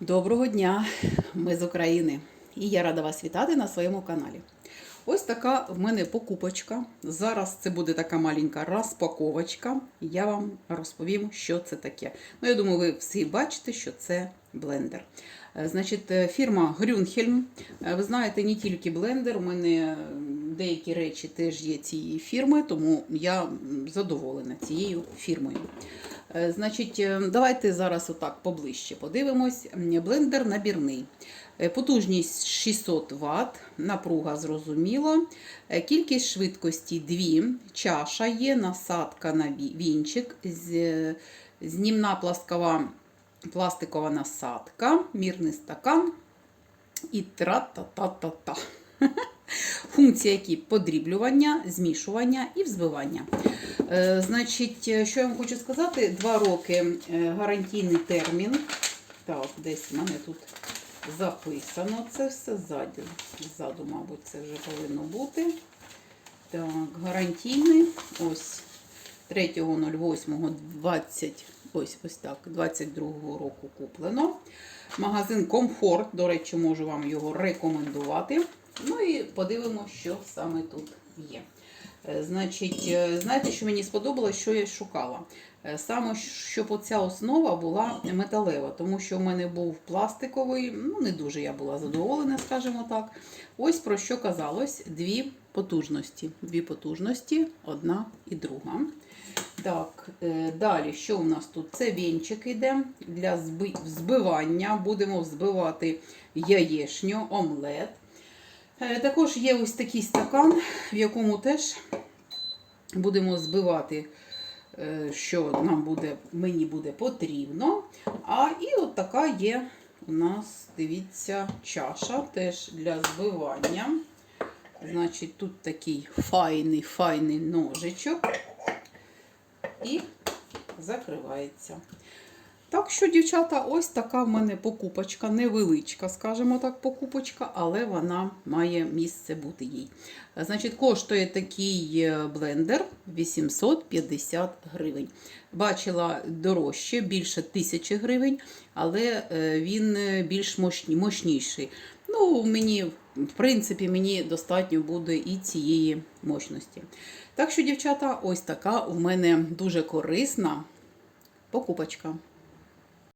Доброго дня, ми з України. І я рада вас вітати на своєму каналі. Ось така в мене покупочка. Зараз це буде така маленька розпаковочка. Я вам розповім, що це таке. Ну, я думаю, ви всі бачите, що це блендер. Е, Значить, е, фірма Грюнхельм. Е, Ви знаєте, не тільки блендер, у мене деякі речі теж є цієї фірми, тому я задоволена цією фірмою. Е, Значить, е, давайте зараз отак поближче подивимось. Блендер набірний. Е, Потужність 600 Вт, напруга зрозуміло. Е, Кількість швидкості 2, чаша є, насадка на вінчик, знімна пластикова, пластикова насадка, мірний стакан і тра-та-та-та-та. Функції, які подріблювання, змішування і взбивання. Е, Значить, е, що я вам хочу сказати, два роки е, гарантійний термін. Так, десь в мене тут записано це все ззаду. Ззаду, мабуть, це вже повинно бути. Так, гарантійний. Ось 3.08.20, ось ось так, 22 року куплено. Магазин Комфорт, до речі, можу вам його рекомендувати. Ну і подивимося, що саме тут є. Е, Значить, е, знаєте, що мені сподобалось, що я шукала? Е, Саме, щоб оця основа була металева, тому що в мене був пластиковий, ну не дуже я була задоволена, скажімо так. Ось про що казалось: дві потужності. Дві потужності, одна і друга. Так, далі, що у нас тут? Це вінчик йде для зби- взбивання. Будемо взбивати яєшню, омлет. Е, Також є ось такий стакан, в якому теж будемо збивати, е, що нам буде, мені буде потрібно. А і от така є у нас, дивіться, чаша теж для збивання. Значить, тут такий файний, файний ножичок. І закривається. Так що, дівчата, ось така в мене покупочка, невеличка, скажімо так, покупочка, але вона має місце бути їй. Значить, коштує такий е, блендер 850 гривень. Бачила дорожче, більше 1000 гривень, але е, він е, більш мощніший. Ну, мені, в принципі, мені достатньо буде і цієї мощності. Так що, дівчата, ось така у мене дуже корисна покупочка.